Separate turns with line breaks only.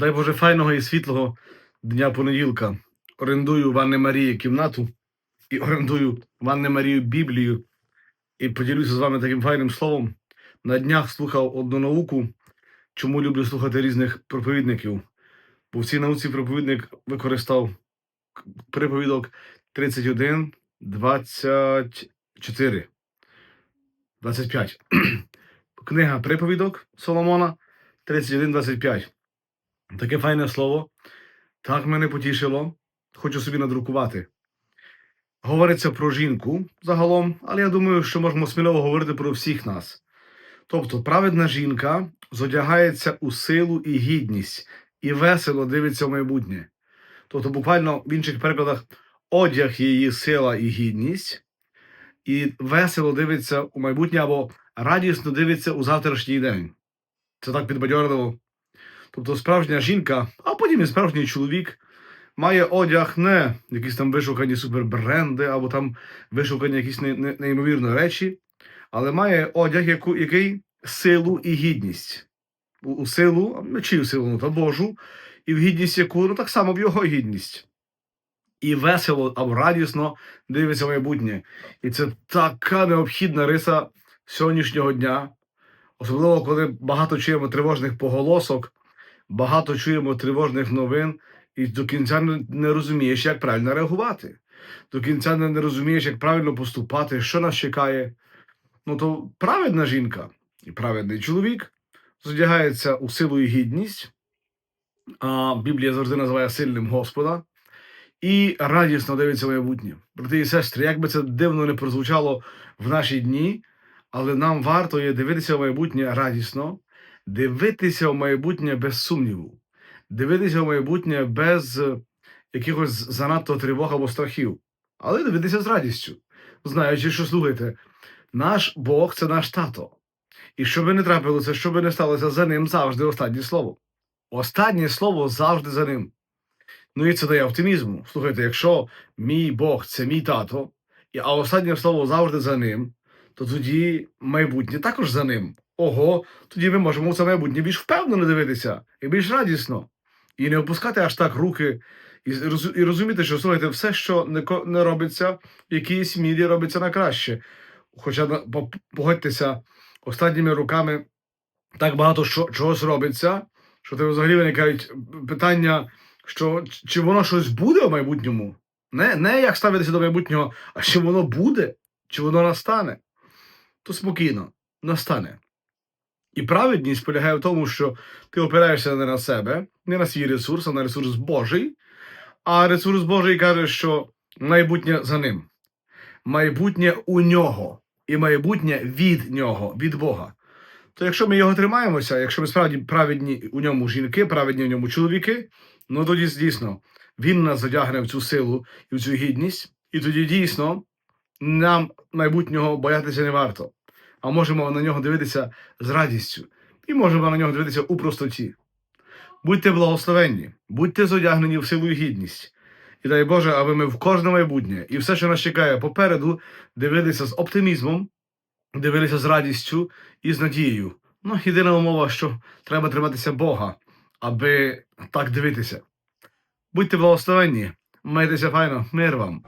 Дай Боже файного і світлого дня понеділка. Орендую в Анни Марії кімнату і орендую в Марію Біблію. І поділюся з вами таким файним словом. На днях слухав одну науку, чому люблю слухати різних проповідників. Бо в цій науці проповідник використав приповідок 31, 24, 25. Книга приповідок Соломона 31, 25. Таке файне слово. Так мене потішило. Хочу собі надрукувати. Говориться про жінку загалом, але я думаю, що можемо сміливо говорити про всіх нас. Тобто, праведна жінка зодягається у силу і гідність і весело дивиться в майбутнє. Тобто, буквально в інших перекладах одяг її сила і гідність, і весело дивиться у майбутнє або радісно дивиться у завтрашній день. Це так підбадьорливо. Тобто справжня жінка, а потім і справжній чоловік має одяг не якісь там вишукані супербренди, або там вишукані якісь не, не, неймовірні речі, але має одяг, яку, який силу і гідність. У, у силу, чию силу, ну, та Божу, і в гідність яку, ну так само в його гідність. І весело або радісно дивиться майбутнє. І це така необхідна риса сьогоднішнього дня, особливо коли багато чуємо тривожних поголосок, багато чуємо тривожних новин, і до кінця не, розумієш, як правильно реагувати. До кінця не розумієш, як правильно поступати, що нас чекає. Ну то праведна жінка і праведний чоловік зодягається у силу і гідність, а Біблія завжди називає сильним Господа, і радісно дивиться майбутнє. Брати і сестри, як би це дивно не прозвучало в наші дні, але нам варто є дивитися в майбутнє радісно, дивитися в майбутнє без сумніву, дивитися в майбутнє без е, якихось занадто тривог або страхів, але дивитися з радістю, знаючи, що слухайте, наш Бог це наш тато. І що би не трапилося, що би не сталося, за ним завжди останнє слово. Останнє слово завжди за ним. Ну і це дає оптимізму. Слухайте, якщо мій Бог це мій тато, а останнє слово завжди за ним, то тоді майбутнє також за ним. Ого, тоді ми можемо це майбутнє більш впевнено дивитися і більш радісно. І не опускати аж так руки, і, роз- і розуміти, що слухайте, все, що не робиться, в якійсь мірі робиться на краще. Хоча погодьтеся, останніми роками так багато що, чогось робиться, що тебе взагалі виникають питання, що чи воно щось буде в майбутньому? Не, не як ставитися до майбутнього, а чи воно буде, чи воно настане. То спокійно, настане. І праведність полягає в тому, що ти опираєшся не на себе, не на свій ресурс, а на ресурс Божий. А ресурс Божий каже, що майбутнє за ним, майбутнє у нього, і майбутнє від нього, від Бога. То якщо ми його тримаємося, якщо ми справді праведні у ньому жінки, праведні у ньому чоловіки, ну тоді дійсно він нас задягне в цю силу і в цю гідність, і тоді дійсно нам майбутнього боятися не варто, а можемо на нього дивитися з радістю, і можемо на нього дивитися у простоті. Будьте благословенні, будьте зодягнені в силу і гідність. І дай Боже, аби ми в кожне майбутнє і все, що нас чекає попереду, дивилися з оптимізмом, дивилися з радістю і з надією. Ну, єдина умова, що треба триматися Бога, аби так дивитися. Будьте благословенні, майтеся файно, мир вам.